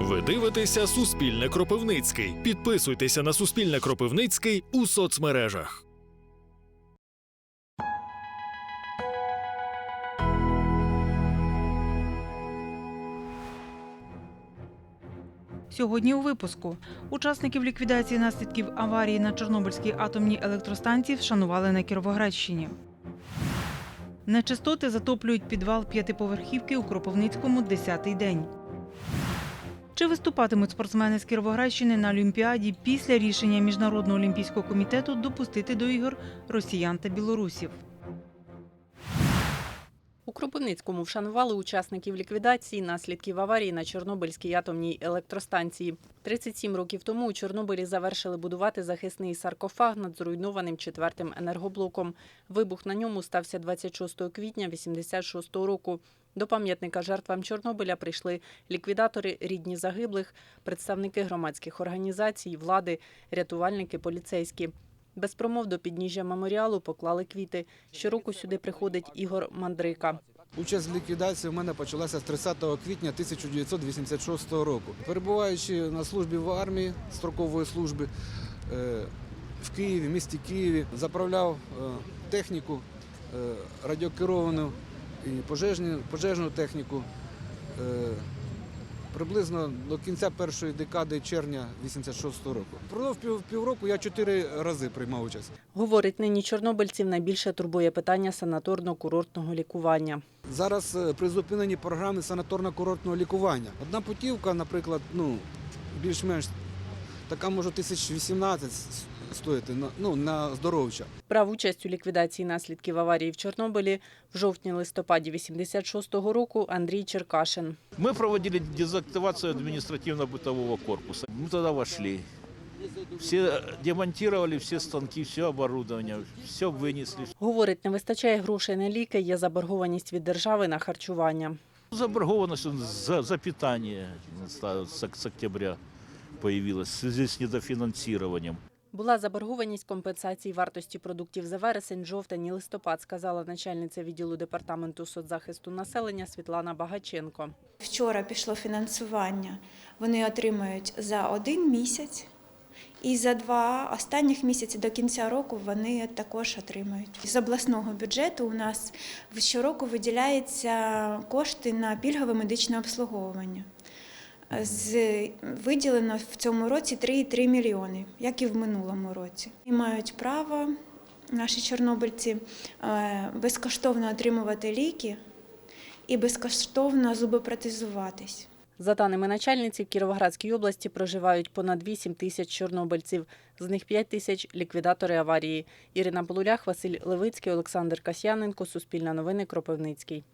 Ви дивитеся Суспільне Кропивницький. Підписуйтеся на Суспільне Кропивницький у соцмережах. Сьогодні у випуску учасників ліквідації наслідків аварії на Чорнобильській атомній електростанції вшанували на Кіровоградщині. Нечистоти затоплюють підвал п'ятиповерхівки у Кропивницькому десятий день. Чи виступатимуть спортсмени з Кіровоградщини на Олімпіаді після рішення Міжнародного олімпійського комітету допустити до ігор росіян та білорусів? У Кропивницькому вшанували учасників ліквідації наслідків аварії на Чорнобильській атомній електростанції. 37 років тому у Чорнобилі завершили будувати захисний саркофаг над зруйнованим четвертим енергоблоком. Вибух на ньому стався 26 квітня 86 року. До пам'ятника жертвам Чорнобиля прийшли ліквідатори, рідні загиблих, представники громадських організацій, влади, рятувальники, поліцейські. Без промов до підніжжя меморіалу поклали квіти. Щороку сюди приходить Ігор Мандрика. Участь в ліквідації у мене почалася з 30 квітня 1986 року. Перебуваючи на службі в армії строкової служби е, в Києві, місті Києві, заправляв е, техніку е, радіокеровану і пожежні, пожежну техніку. е, Приблизно до кінця першої декади червня 86 року. Продовж пів, півроку я чотири рази приймав участь. Говорить, нині чорнобильців найбільше турбує питання санаторно-курортного лікування. Зараз е, призупинені програми санаторно-курортного лікування. Одна путівка, наприклад, ну, більш-менш така може 1018 с- стоїти на- ну, на здоров'я. Брав участь у ліквідації наслідків аварії в Чорнобилі в жовтні-листопаді 86-го року Андрій Черкашин. Мы проводили дезактивацию административно-бытового корпуса. Мы туда вошли. Все демонтировали все станки, все оборудование, все вынесли. Говорить, не вистачає грошей на ліки, є заборгованість від держави на харчування. Заборгованность за, за питание с, с октября появилась в связи с недофинансированием. Була заборгованість компенсації вартості продуктів за вересень, жовтень і листопад, сказала начальниця відділу департаменту соцзахисту населення Світлана Багаченко. Вчора пішло фінансування. Вони отримають за один місяць. І за два останніх місяці до кінця року вони також отримають. З обласного бюджету у нас щороку виділяються кошти на пільгове медичне обслуговування. З виділено в цьому році 3,3 мільйони, як і в минулому році. І мають право наші чорнобильці е, безкоштовно отримувати ліки і безкоштовно зубопротезуватись. За даними начальниці, в Кіровоградській області проживають понад 8 тисяч чорнобильців, з них 5 тисяч – ліквідатори аварії. Ірина Полулях, Василь Левицький, Олександр Касьяненко, Суспільне новини, Кропивницький.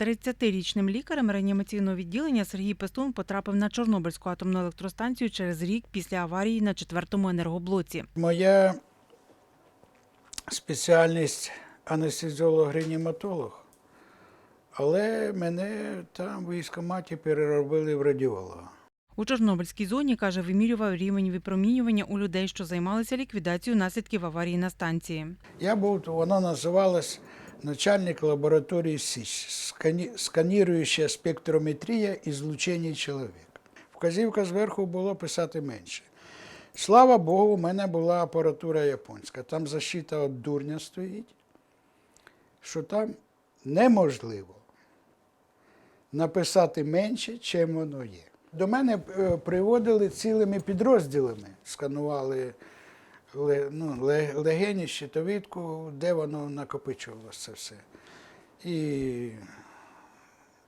30-річним лікарем реанімаційного відділення Сергій Пестун потрапив на Чорнобильську атомну електростанцію через рік після аварії на четвертому енергоблоці. Моя спеціальність анестезіолог-реаніматолог, але мене там в військкоматі переробили в радіолога. У Чорнобильській зоні, каже, вимірював рівень випромінювання у людей, що займалися ліквідацією наслідків аварії на станції. Я був, вона називалась начальник лабораторії СІЧ, скані, сканіруюча спектрометрія і злучення чоловіка. Вказівка зверху було писати менше. Слава Богу, у мене була апаратура японська. Там защита від дурня стоїть, що там неможливо написати менше, чим воно є. До мене е, приводили цілими підрозділами, сканували ну, ле- легені, щитовідку, де воно накопичувалося це все. І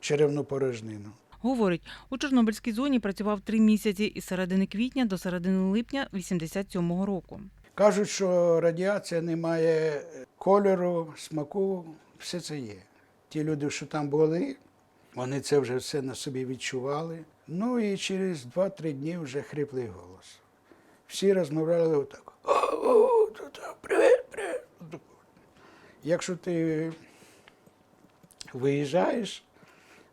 черевну порожнину. Говорить, у Чорнобильській зоні працював три місяці із середини квітня до середини липня 87-го року. Кажуть, що радіація не має кольору, смаку, все це є. Ті люди, що там були, вони це вже все на собі відчували. Ну і через 2-3 дні вже хриплий голос. Всі розмовляли отак. «О-о, Привіт, привіт. Якщо ти виїжджаєш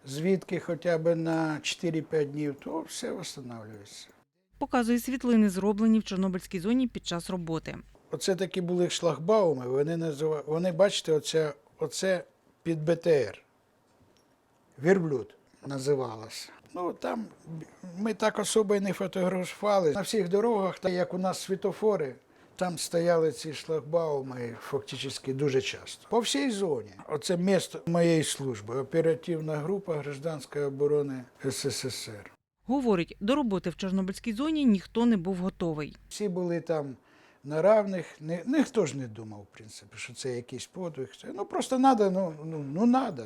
звідки хоча б на 4-5 днів, то все встановлюється. Показує світлини, зроблені в Чорнобильській зоні під час роботи. Оце такі були шлагбауми, вони називали, вони, бачите, оце, оце під БТР. Вірблюд. називалася. Ну там ми так особо і не фотографували. На всіх дорогах, так як у нас світофори, там стояли ці шлагбауми фактично дуже часто. По всій зоні. Оце місто моєї служби, оперативна група гражданської оборони СССР. Говорить, до роботи в Чорнобильській зоні ніхто не був готовий. Всі були там на равних, Ні, ніхто ж не думав, в принципі, що це якийсь подвиг. Ну просто треба, ну, ну, ну надо.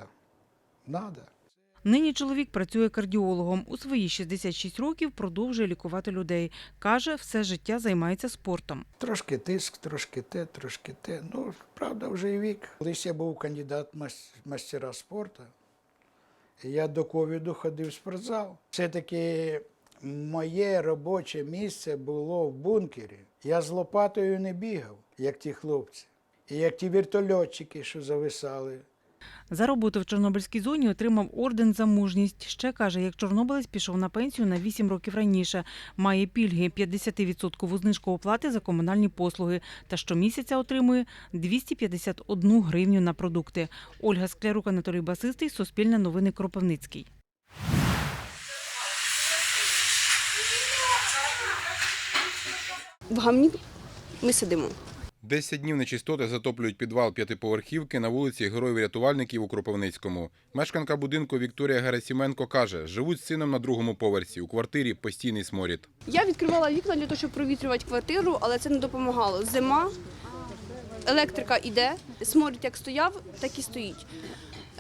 Нині чоловік працює кардіологом. У свої 66 років продовжує лікувати людей. Каже, все життя займається спортом. Трошки тиск, трошки те, трошки те. Ну, правда, вже і вік. Колись я був кандидат мастера спорту. Я до ковіду ходив в спортзал. Все-таки моє робоче місце було в бункері. Я з лопатою не бігав, як ті хлопці. І як ті вертольотчики, що зависали. За роботу в Чорнобильській зоні отримав орден за мужність. Ще каже, як чорнобилець пішов на пенсію на 8 років раніше. Має пільги 50% знижку оплати за комунальні послуги та щомісяця отримує 251 гривню на продукти. Ольга Склярук, Анатолій Басистий, Суспільне новини Кропивницький. в гамні ми сидимо. 10 днів нечистоти затоплюють підвал п'ятиповерхівки на вулиці Героїв-рятувальників у Кропивницькому. Мешканка будинку Вікторія Герасіменко каже, живуть з сином на другому поверсі. У квартирі постійний сморід. Я відкривала вікна для того, щоб провітрювати квартиру, але це не допомагало. Зима, електрика йде, сморід як стояв, так і стоїть.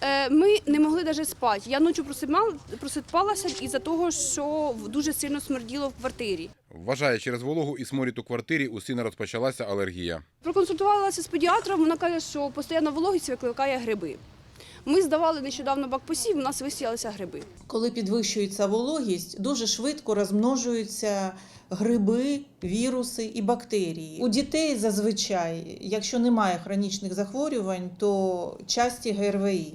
Е, Ми не могли навіть спати. Я ночі просипала- просипалася із-за того, що дуже сильно смерділо в квартирі. Вважає, через вологу і сморід у квартирі у сина розпочалася алергія. Проконсультувалася з педіатром, вона каже, що постійна вологість викликає гриби. Ми здавали нещодавно бакпосів, у нас висіялися гриби. Коли підвищується вологість, дуже швидко розмножуються гриби, віруси і бактерії. У дітей зазвичай, якщо немає хронічних захворювань, то часті ГРВІ,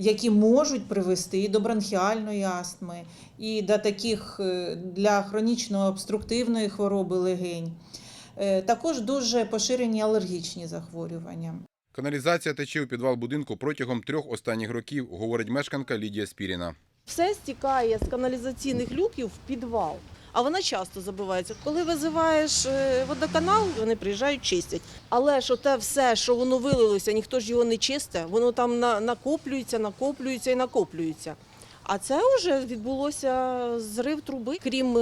які можуть привести і до бронхіальної астми, і до таких е, для хронічно обструктивної хвороби легень. Е, Також дуже поширені алергічні захворювання. Каналізація тече у підвал будинку протягом трьох останніх років, говорить мешканка Лідія Спіріна. все стікає з каналізаційних люків в підвал. А вона часто забивається. Коли визиваєш е, водоканал, вони приїжджають, чистять. Але ж оте все, що воно вилилося, ніхто ж його не чисте, воно там на- накоплюється, накоплюється і накоплюється. А це вже відбулося зрив труби. Крім е,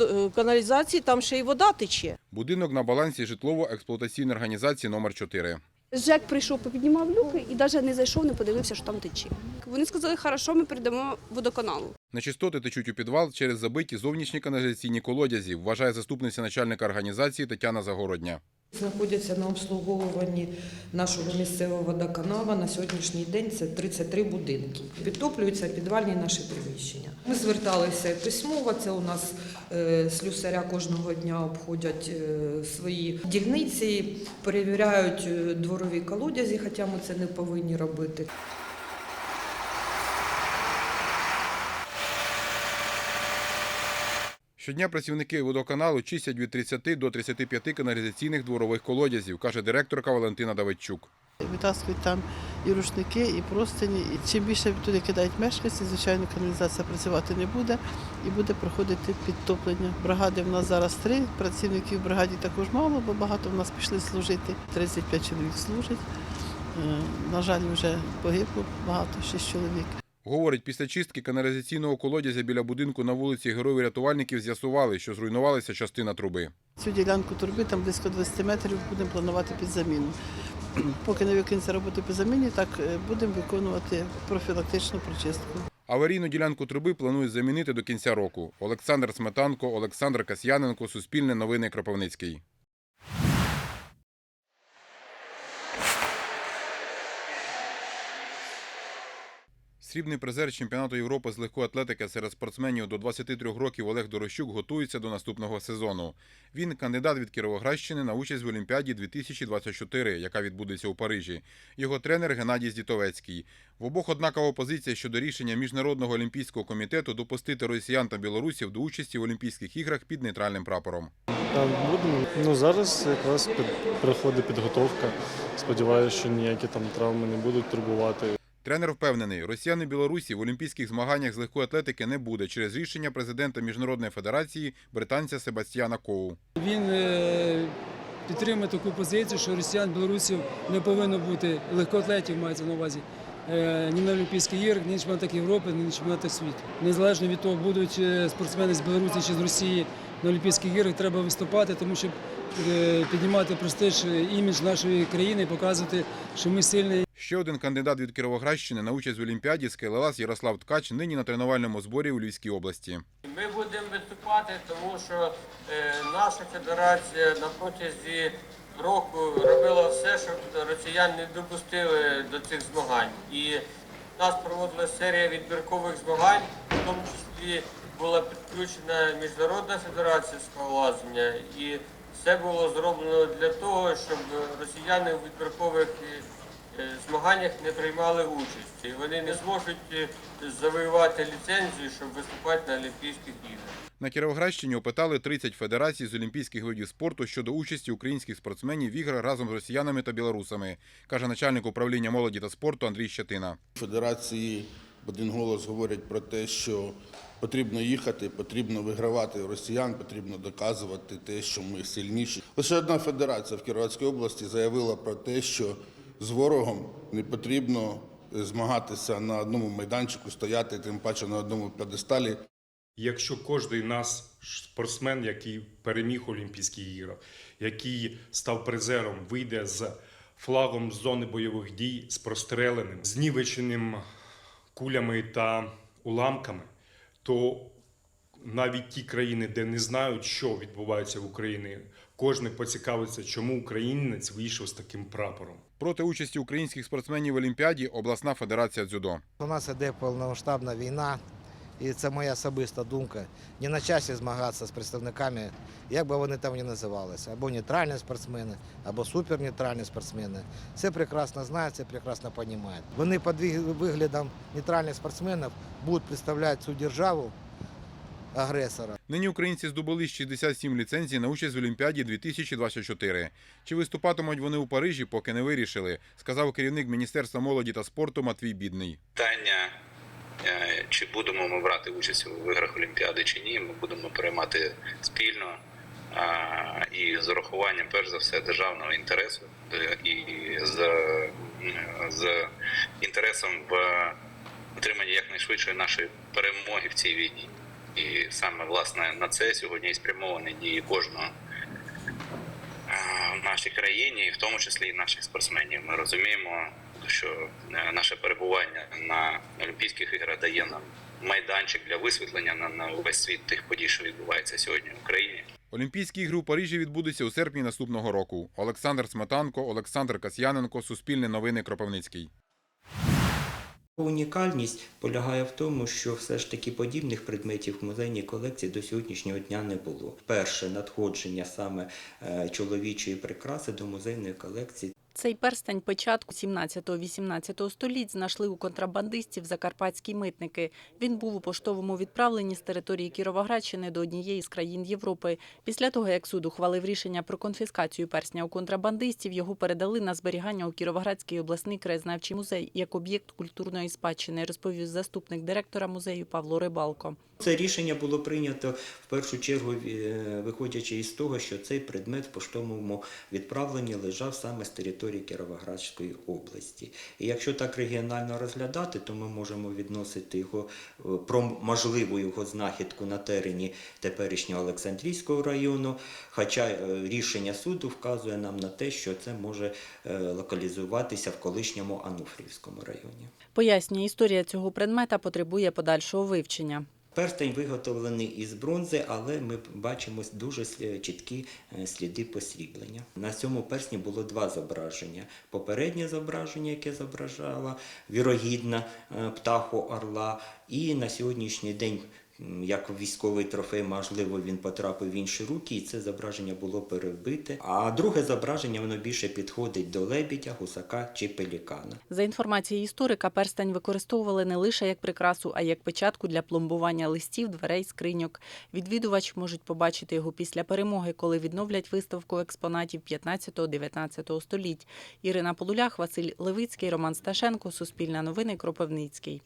е, каналізації, там ще й вода тече. Будинок на балансі житлово-експлуатаційної організації номер 4 Жек прийшов, попіднімав люки і навіть не зайшов, не подивився, що там тече. Вони сказали, хорошо, ми передамо водоканалу. Нечистоти течуть у підвал через забиті зовнішні каналізаційні колодязі, вважає заступниця начальника організації Тетяна Загородня. Знаходяться на обслуговуванні нашого місцевого водоканалу на сьогоднішній день це 33 будинки. Підтоплюються підвальні наші приміщення. Ми зверталися письмово. Це у нас е, слюсаря кожного дня обходять е, свої дільниці, перевіряють е, дворові колодязі, хоча ми це не повинні робити. Щодня працівники водоканалу чистять від 30 до 35 каналізаційних дворових колодязів, каже директорка Валентина Давидчук. Витаскують там і рушники, і простині. І чим більше туди кидають мешканці, звичайно, каналізація працювати не буде і буде проходити підтоплення. Бригади в нас зараз три, працівників в бригаді також мало, бо багато в нас пішли служити. 35 чоловік служить. Е, На жаль, вже погибло багато, 6 чоловік. Говорить, після чистки каналізаційного колодязя біля будинку на вулиці Героїв рятувальників з'ясували, що зруйнувалася частина труби. Цю ділянку труби там близько 20 метрів будемо планувати під заміну. Поки не викинеться роботи по заміні, так е, будемо виконувати профілактичну прочистку. Аварійну ділянку труби планують замінити до кінця року. Олександр Сметанко, Олександр Касьяненко, Суспільне новини Кропивницький. Срібний призер чемпіонату Європи з легкої атлетики серед спортсменів до 23 років Олег Дорощук готується до наступного сезону. Він кандидат від Кіровоградщини на участь в Олімпіаді 2024, яка відбудеться у Парижі. Його тренер Геннадій Здітовецький. В обох однакова позиція щодо рішення Міжнародного олімпійського комітету допустити росіян та білорусів до участі в Олімпійських іграх під нейтральним прапором. Ну зараз якраз під, проходить підготовка. Сподіваюся, що ніякі там травми не будуть турбувати. Тренер впевнений, росіян і білорусі в олімпійських змаганнях з легкої атлетики не буде через рішення президента Міжнародної федерації британця Себастьяна Коу. Він е, підтримує таку позицію, що росіян, білорусів не повинно бути легкоатлетів, мається на увазі. е, Ні на Олімпійських іграх, ні на чемпіонатах Європи, ні на чемпіонатах світу. Незалежно від того, будуть е, спортсмени з Білорусі чи з Росії на Олімпійських іграх, треба виступати, тому що піднімати престиж, імідж нашої країни і показувати, що ми сильні Ще один кандидат від Кіровоградщини на участь в Олімпіаді скелелаз Ярослав Ткач нині на тренувальному зборі у Львівській області. Ми будемо виступати, тому що е, наша федерація на протязі року робила все, щоб росіян не допустили до цих змагань. І в нас проводилася серія відбіркових змагань, в тому числі була підключена Міжнародна федерація скалолазання. І все було зроблено для того, щоб росіяни у відбіркових змаганнях не приймали участь. І вони не зможуть е, завоювати ліцензію, щоб виступати на Олімпійських іграх. На Кіровоградщині опитали 30 федерацій з олімпійських видів спорту щодо участі українських спортсменів в іграх разом з росіянами та білорусами, каже начальник управління молоді та спорту Андрій Щетина. Федерації в один голос говорять про те, що потрібно їхати, потрібно вигравати росіян, потрібно доказувати те, що ми сильніші. Лише одна федерація в Кіровоградській області заявила про те, що з ворогом не потрібно змагатися на одному майданчику, стояти тим паче на одному п'єдесталі. Якщо кожен нас спортсмен, який переміг Олімпійські ігри, який став призером, вийде з флагом з зони бойових дій, з простреленим, знівеченим кулями та уламками, то навіть ті країни, де не знають, що відбувається в Україні, кожен поцікавиться, чому українець вийшов з таким прапором. Проти участі українських спортсменів в Олімпіаді обласна федерація дзюдо. У нас іде повномасштабна війна, і це моя особиста думка. Не на часі змагатися з представниками, як би вони там ні називалися, або нейтральні спортсмени, або супернейтральні спортсмени. Це прекрасно знають, це прекрасно розуміють. Вони під виглядом нейтральних спортсменів будуть представляти цю державу агресора. Нині українці здобули 67 ліцензій на участь в Олімпіаді 2024. Чи виступатимуть вони у Парижі, поки не вирішили, сказав керівник Міністерства молоді та спорту Матвій Бідний. питання, е, чи будемо ми брати участь у іграх Олімпіади чи ні, ми будемо приймати спільно і з урахуванням, перш за все, державного інтересу е, і з, з інтересом в отриманні якнайшвидшої нашої перемоги в цій війні. І саме власне на це сьогодні і спрямовані дії кожного в нашій країні, і в тому числі і наших спортсменів. Ми розуміємо, що е, наше перебування на Олімпійських іграх дає нам майданчик для висвітлення на, на увесь світ тих подій, що відбуваються сьогодні в Україні. Олімпійські ігри у Парижі відбудуться у серпні наступного року. Олександр Сметанко, Олександр Касьяненко, Суспільне новини Кропивницький. Унікальність полягає в тому, що все ж таки подібних предметів в музейній колекції до сьогоднішнього дня не було. Перше надходження саме е, чоловічої прикраси до музейної колекції Цей перстень початку 17-18 століть знайшли у контрабандистів закарпатські митники. Він був у поштовому відправленні з території Кіровоградщини до однієї з країн Європи. Після того, як суд ухвалив рішення про конфіскацію персня у контрабандистів, його передали на зберігання у Кіровоградський обласний краєзнавчий музей як об'єкт культурної спадщини, розповів заступник директора музею Павло Рибалко. Це рішення було прийнято в першу чергу, е, виходячи із того, що цей предмет в поштовому відправленні лежав саме з території Кіровоградської області. І якщо так регіонально розглядати, то ми можемо відносити його е, про можливу його знахідку на терені теперішнього Олександрійського району. Хоча е, рішення суду вказує нам на те, що це може локалізуватися в колишньому Ануфрівському районі. Пояснює, історія цього предмета потребує подальшого вивчення. Перстень виготовлений із бронзи, але ми бачимо дуже слі- чіткі е, сліди посріблення. На цьому персні було два зображення. Попереднє зображення, яке зображало вірогідно е, птаху орла, і на сьогоднішній день як військовий трофей, можливо, він потрапив в інші руки, і це зображення було перебите. А друге зображення воно більше підходить до лебідя, гусака чи пелікана. За інформацією історика, перстень використовували не лише як прикрасу, а як печатку для пломбування листів, дверей, скриньок. Відвідувач можуть побачити його після перемоги, коли відновлять виставку експонатів 15-19 століть. Ірина Полулях, Василь Левицький, Роман Сташенко, Суспільне новини, Кропивницький.